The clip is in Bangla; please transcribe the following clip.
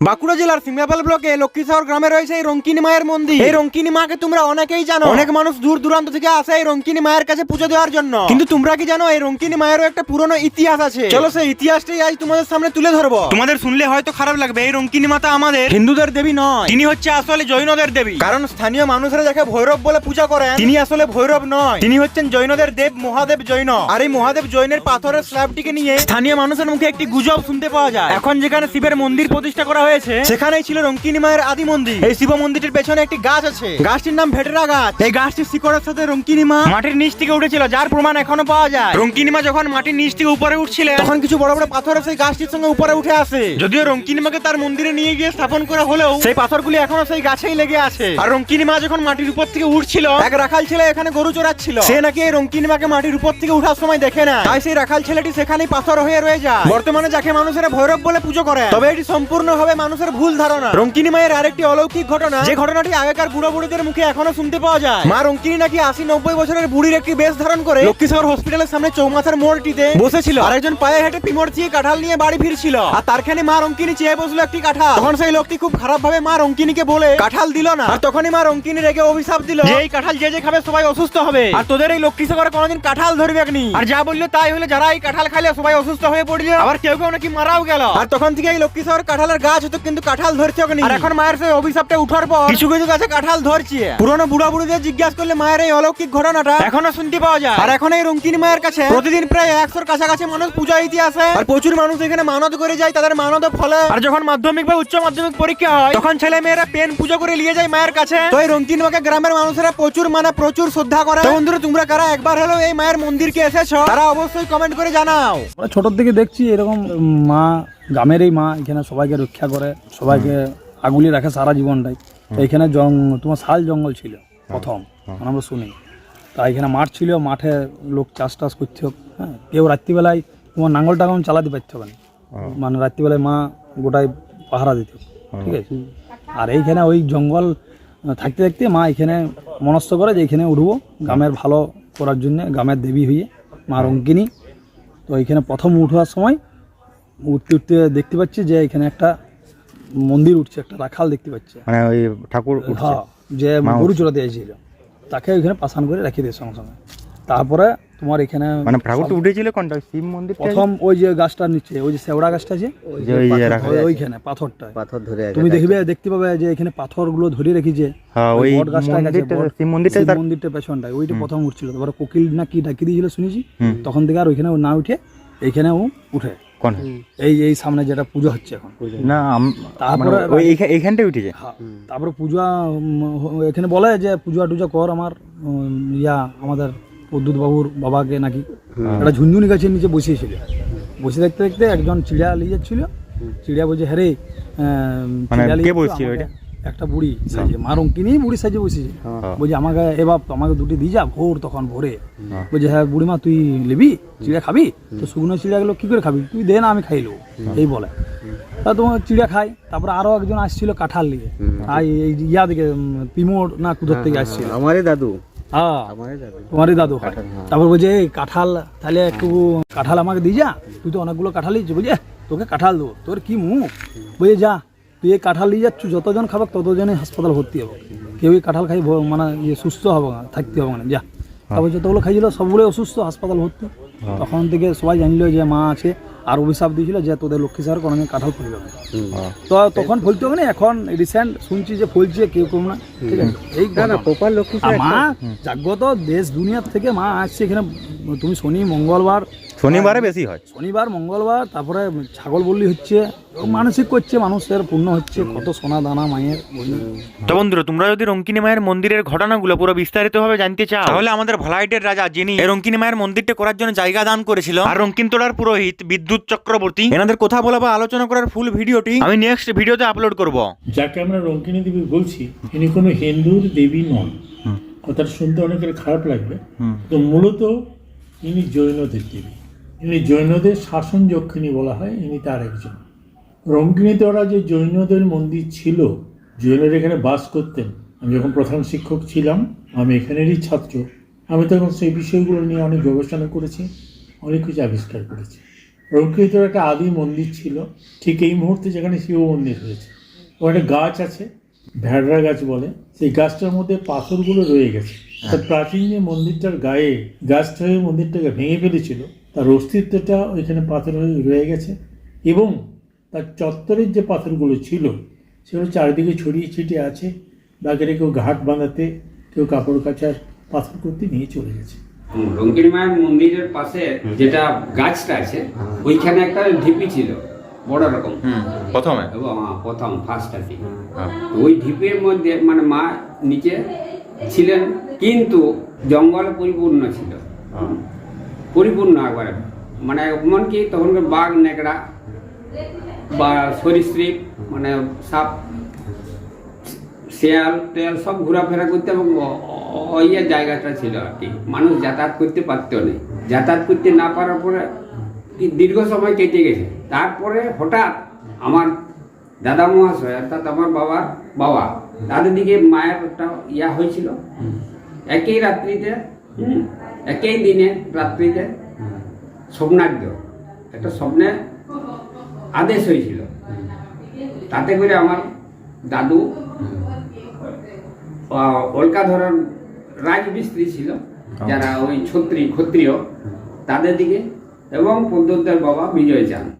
বাঁকুড়া জেলার সিমলাপাল ব্লকে লক্ষ্মীশহর গ্রামে রয়েছে এই রঙ্কিনী মায়ের মন্দির। এই রঙ্কিনী মাকে তোমরা অনেকেই জানো। অনেক মানুষ দূর দূরান্ত থেকে আসে এই রঙ্কিনী মায়ের কাছে পুজো দেওয়ার জন্য। কিন্তু তোমরা কি জানো এই রঙ্কিনী মায়েরও একটা পুরনো ইতিহাস আছে। চলো সেই ইতিহাসটাই আজ তোমাদের সামনে তুলে ধরবো। তোমাদের শুনলে হয়তো খারাপ লাগবে এই রঙ্কিনী মাতা আমাদের হিন্দুদের দেবী নয়। তিনি হচ্ছে আসলে জৈনদের দেবী। কারণ স্থানীয় মানুষরা যাকে ভৈরব বলে পূজা করেন তিনি আসলে ভৈরব নয়। তিনি হচ্ছেন জৈনদের দেব মহাদেব জৈন। আর এই মহাদেব জৈনের পাথরের স্ল্যাবটিকে নিয়ে স্থানীয় মানুষের মুখে একটি গুজব শুনতে পাওয়া যায়। এখন যেখানে শিবের মন্দির প্রতিষ্ঠা করা হয়েছে। সেখানেই ছিল রঙ্কিনী মায়ের আদি মন্দির। এই শিব মন্দিরটির পেছনে একটি গাছ আছে। গাছটির নাম ভেটেরা গাছ। এই গাছটির শিকড়ের সাথে রঙ্কিনী মা মাটির নিচ থেকে উঠেছিল যার প্রমাণ এখনও পাওয়া যায়। রঙ্কিনী মা যখন মাটির নিচ থেকে উপরে উঠছিলেন তখন কিছু বড় বড় পাথর সেই গাছটির সঙ্গে উপরে উঠে আসে। যদিও রঙ্কিনী মাকে তার মন্দিরে নিয়ে গিয়ে স্থাপন করা হলেও সেই পাথরগুলি এখনও সেই গাছেই লেগে আছে। আর রঙ্কিনী মা যখন মাটির উপর থেকে উঠছিল এক রাখাল ছেলে এখানে গরু চড়াচ্ছিল। সে নাকি এই রঙ্কিনী মাকে মাটির উপর থেকে উঠার সময় দেখে না তাই সেই রাখাল ছেলেটি সেখানেই পাথর হয়ে রয়ে যায়। বর্তমানে যাকে মানুষেরা ভৈরব বলে পুজো করে তবে এটি সম্পূর্ণভাবে মানুষের ভুল ধারণা। রঙ্কিনী মায়ের আরেকটি অলৌকিক ঘটনা যে ঘটনাটি আগেকার বুড়ো বুড়িদের মুখে এখনও শুনতে পাওয়া যায়। মা রঙ্কিনী নাকি আশি নব্বই বছরের বুড়ির একটি বেশ ধারণ করে লক্ষ্মীশহর হসপিটালের সামনে চৌমাথার মোড়টিতে বসেছিল। আর একজন পায়ে হেঁটে পিমর চিয়ে কাঁঠাল নিয়ে বাড়ি ফিরছিল। আর তারখানে মা রঙ্কিনী চেয়ে বসল একটি কাঁঠাল। তখন সেই লোকটি খুব খারাপ ভাবে মা রঙ্কিনীকে বলে কাঁঠাল দিল না। আর তখনই মা রঙ্কিনী রেগে অভিশাপ দিল যে এই কাঁঠাল যে যে খাবে সবাই অসুস্থ হবে। আর তোদের এই লক্ষ্মীশহরে কোনোদিন কাঁঠাল ধরবে নি। আর যা বলল তাই হলে যারা এই কাঁঠাল খাইলে সবাই অসুস্থ হয়ে পড়ল। আবার কেউ কেউ নাকি মারাও গেল। আর তখন থেকে এই লক্ষ্মীশহর কাঁঠালের গাছ হতো কিন্তু কাঁঠাল ধরছে নি আর এখন মায়ের সেই অভিশাপটা উঠার পর কিছু কিছু গাছে কাঁঠাল ধরছে। পুরনো বুড়া বুড়িদের জিজ্ঞাসা করলে মায়ের এই অলৌকিক ঘটনাটা এখনও শুনতে পাওয়া যায়। আর এখন এই রঙ্কিনী মায়ের কাছে প্রতিদিন প্রায় একশোর কাছাকাছি মানুষ পূজা দিতে আসে আর প্রচুর মানুষ এখানে মানত করে যায় তাদের মানত ফলে। আর যখন মাধ্যমিক বা উচ্চ মাধ্যমিক পরীক্ষা হয় তখন ছেলে মেয়েরা পেন পুজো করে নিয়ে যায় মায়ের কাছে। তো এই রঙ্কিন মাকে গ্রামের মানুষেরা প্রচুর মানে প্রচুর শ্রদ্ধা করে। তো বন্ধুরা তোমরা কারা একবার হলেও এই মায়ের মন্দিরকে এসেছ তারা অবশ্যই কমেন্ট করে জানাও। ছোট থেকে দেখছি এরকম মা গ্রামের এই মা এখানে সবাইকে রক্ষা করে সবাইকে আগুলি রাখে সারা জীবনটাই। এখানে জং তোমার শাল জঙ্গল ছিল প্রথম মানে আমরা শুনি। তা এখানে মাঠ ছিল মাঠে লোক চাষ টাস করতে হোক হ্যাঁ কেউ রাত্রিবেলায় তোমার নাঙ্গল টাঙ্গল চালাতে পারতে হবে না। মানে রাত্রিবেলায় মা গোটায় পাহারা দিত ঠিক আছে? আর এইখানে ওই জঙ্গল থাকতে থাকতে মা এখানে মনস্থ করে যে এখানে উঠবো গ্রামের ভালো করার জন্য গ্রামের দেবী হয়ে মা রঙ্কিনী তো এখানে প্রথম উঠবার সময় উঠতে উঠতে দেখতে পাচ্ছি যে এখানে একটা মন্দির উঠছে একটা রাখাল দেখতে পাচ্ছে। মানে ওই ঠাকুর উঠছে। হ্যাঁ যে গরু চড়াতে এসেছিল। তাকে ওইখানে পাশান করে রেখে দিয়ে সঙ্গে সঙ্গে। তারপরে তোমার এখানে মানে ঠাকুরটা উঠেছিল কোনটা? শিব মন্দির প্রথম ওই যে গাছটার নিচে ওই যে শেওড়া গাছটা আছে যে ওই যে রাখা ওই- ওইখানে পাথরটা পাথর ধরে তুমি দেখবে দেখতে পাবে যে এখানে পাথরগুলো ধরে রেখেছে। হ্যাঁ ওই বট গাছটার কাছে মন্দিরটা বট- শিব মন্দিরটা শিব মন্দিরটা পেছনটায়। ওইটা প্রথম উঠছিল। তারপরে কোকিল না কি ডাকি দিয়েছিল শুনেছি। তখন থেকে আর ওইখানে ও না উঠে এইখানে ও উঠে। কোন? এই এই সামনে যেটা পূজা হচ্ছে এখন। না তারপরে মানে ওই এইখা- এইখানটাই উঠেছে? হ্যাঁ, তারপরে পূজা এখানে বলে যে পূজা টুজা কর আমার ইয়া আমাদের প্রদ্যুৎ বাবুর বাবাকে নাকি। একটা ঝুনঝুনি গাছের নিচে বসিয়েছিল। বসে দেখতে দেখতে একজন চিড়িয়া নিয়ে যাচ্ছিল। চিড়িয়া বলছে হ্যাঁ রে চিড়িয়া বসছিল ওইটা? একটা বুড়ি সাজে মা রঙ্কিনী বুড়ি সাজে বসেছে। বলছে আমাকে এবার আমাকে দুটি দিয়ে যা ভোর তখন ভোরে। বলছে হ্যাঁ বুড়িমা তুই নিবি? চিড়িয়া খাবি? তো শুকনো চিড়িয়াগুলো কি করে খাবি? তুই দে না আমি খাই নেব। এই বলে। তা তোমার চিড়িয়া খাই তারপরে আরও একজন আসছিল কাঁঠাল নিয়ে। আর এই ইয়া দিকে পিমোর না কুদর থেকে আসছিল। আমারই দাদু। হ্যাঁ তোমারই দাদু হয়। তারপর বলছে এই কাঁঠাল তাহলে একটু কাঁঠাল আমাকে দিয়ে যা। তুই তো অনেকগুলো কাঁঠাল দিয়েছিস বলছে তোকে কাঁঠাল দেবো। তোর কি মুখ? বলছে যা। তুই এই কাঁঠাল নিয়ে যাচ্ছ যতজন খাবে ততজনই হাসপাতাল ভর্তি হবে। কেউ এই কাঁঠাল খাই মানে ইয়ে সুস্থ হবে না থাকতে হবে না যা। তারপর যতগুলো খাইছিল সবগুলো অসুস্থ হাসপাতাল ভর্তি। তখন থেকে সবাই জানলো যে মা আছে আর অভিশাপ দিয়েছিল যে তোদের লক্ষ্মী স্যার কোনো কাঁঠাল ফলবে না। তো তখন ফলতে হবে না এখন রিসেন্ট শুনছি যে ফলছে কেউ কেউ না ঠিক আছে? এই না প্রপার লক্ষ্মী মা জাগ্রত দেশ দুনিয়ার থেকে মা আসছে এখানে তুমি শনি মঙ্গলবার শনিবারে বেশি হয়। শনিবার মঙ্গলবার তারপরে ছাগল বললি হচ্ছে মানসিক করছে মানুষের পূর্ণ হচ্ছে কত সোনা দানা মায়ের? তো বন্ধুরা তোমরা যদি রঙ্কিনী মায়ের মন্দিরের ঘটনাগুলো পুরো বিস্তারিত ভাবে জানতে চাও তাহলে আমাদের ভলাইটের রাজা যিনি এই রঙ্কিনী মায়ের মন্দিরটা করার জন্য জায়গা দান করেছিল আর রঙ্কিন তোলার পুরোহিত বিদ্যুৎ চক্রবর্তী এনাদের কথা বলা বা আলোচনা করার ফুল ভিডিওটি আমি নেক্সট ভিডিওতে আপলোড করব। যাকে আমরা রঙ্কিনী দেবী বলছি ইনি কোনো হিন্দুর দেবী নন। কথাটা শুনতে অনেকের খারাপ লাগবে। তো মূলত ইনি জৈনদের দেবী। ইনি জৈনদের শাসন যক্ষিণী বলা হয় ইনি তার একজন। রঙ্কিনীতে ওরা যে জৈনদের মন্দির ছিল জৈনরা এখানে বাস করতেন। আমি যখন প্রধান শিক্ষক ছিলাম আমি এখানেরই ছাত্র। আমি তখন সেই বিষয়গুলো নিয়ে অনেক গবেষণা করেছি অনেক কিছু আবিষ্কার করেছি। রঙ্কিতর একটা আদি মন্দির ছিল ঠিক এই মুহূর্তে যেখানে শিব মন্দির হয়েছে। ওখানে গাছ আছে ভেড়রা গাছ বলে। সেই গাছটার মধ্যে পাথরগুলো রয়ে গেছে। তার প্রাচীন যে মন্দিরটার গায়ে গাছটা হয়ে মন্দিরটাকে ভেঙে ফেলেছিল তার অস্তিত্বটা ওইখানে পাথর হয়ে রয়ে গেছে এবং তার চত্বরের যে পাথরগুলো ছিল সেগুলো চারিদিকে ছড়িয়ে ছিটিয়ে আছে। বাকিরা কেউ ঘাট বাঁধাতে কেউ কাপড় কাচার পাথর করতে নিয়ে চলে গেছে। হুম, মায়ের মন্দিরের পাশে যেটা গাছটা আছে ওইখানে একটা ঢিপি ছিল বড় রকম। প্রথমে? প্রথম ফার্স্ট আর কি। হ্যাঁ। ওই ঢিপির মধ্যে মানে মা নিচে ছিলেন কিন্তু জঙ্গল পরিপূর্ণ ছিল। পরিপূর্ণ একবারে মানে এমনকি তখনকার বাঘ নেকড়া বা সরীসৃপ মানে সাপ শেয়াল টেয়াল সব ঘোরাফেরা করতে এবং অ- জায়গাটা ছিল আর কি। মানুষ যাতায়াত করতে পারতো না। যাতায়াত করতে না পারার পরে কি দীর্ঘ সময় কেটে গেছে। তারপরে হঠাৎ আমার দাদা মহাশয় অর্থাৎ আমার বাবার বাবা তাদের দিকে মায়ের একটা ইয়া হয়েছিল। একই রাত্রিতে হুম, একই দিনে, রাত্রিতে স্বপ্নাজ্ঞ একটা স্বপ্নে আদেশ হয়েছিল। তাতে করে আমার দাদু অলকা অলকাধরের রাজমিস্ত্রি ছিল, যারা ওই ছত্রী, ক্ষত্রিয়, তাদের দিকে, এবং পদ্মতের বাবা বিজয় চান।